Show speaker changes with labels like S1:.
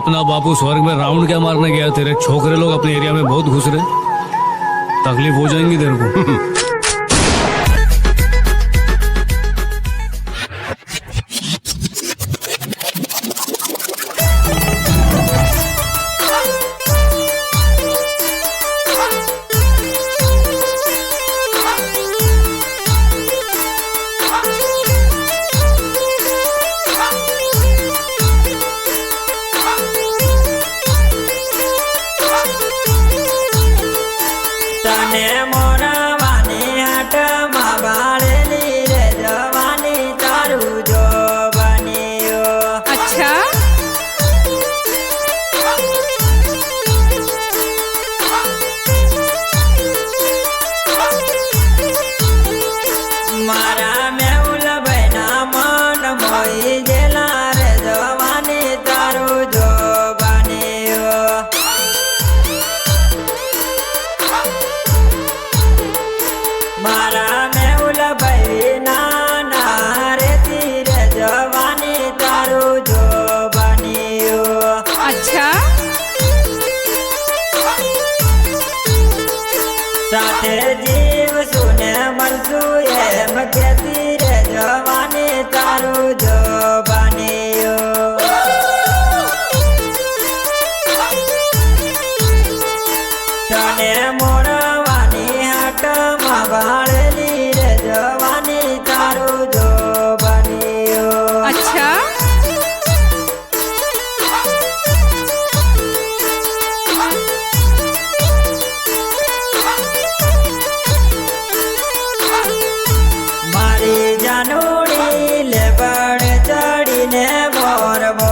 S1: अपना बापू स्वर्ग में राउंड क्या मारने गया तेरे छोकरे लोग अपने एरिया में बहुत घुस रहे तकलीफ़ हो जाएँगी तेरे को।
S2: તને મોરવાની હાટમાં બાળેલી રે જવાની તારું જો બન્યો.
S3: અચ્છા.
S2: મારા મેઉલ ભાઈના મન મોઈ મારા મેઉલ ભાઈ નાના રે તીરે જવાની તારું જો બન્યો
S3: અચ્છા
S2: સાથે જીવ સુને મળશું એમ કેતી રે જવાની તારું જો બન્યો તને મોરવાની વાળેલી રે જવાની તારું જો બન્યો.
S3: અચ્છા.
S2: મારી જાનુડી લેબડ ચડીને મારી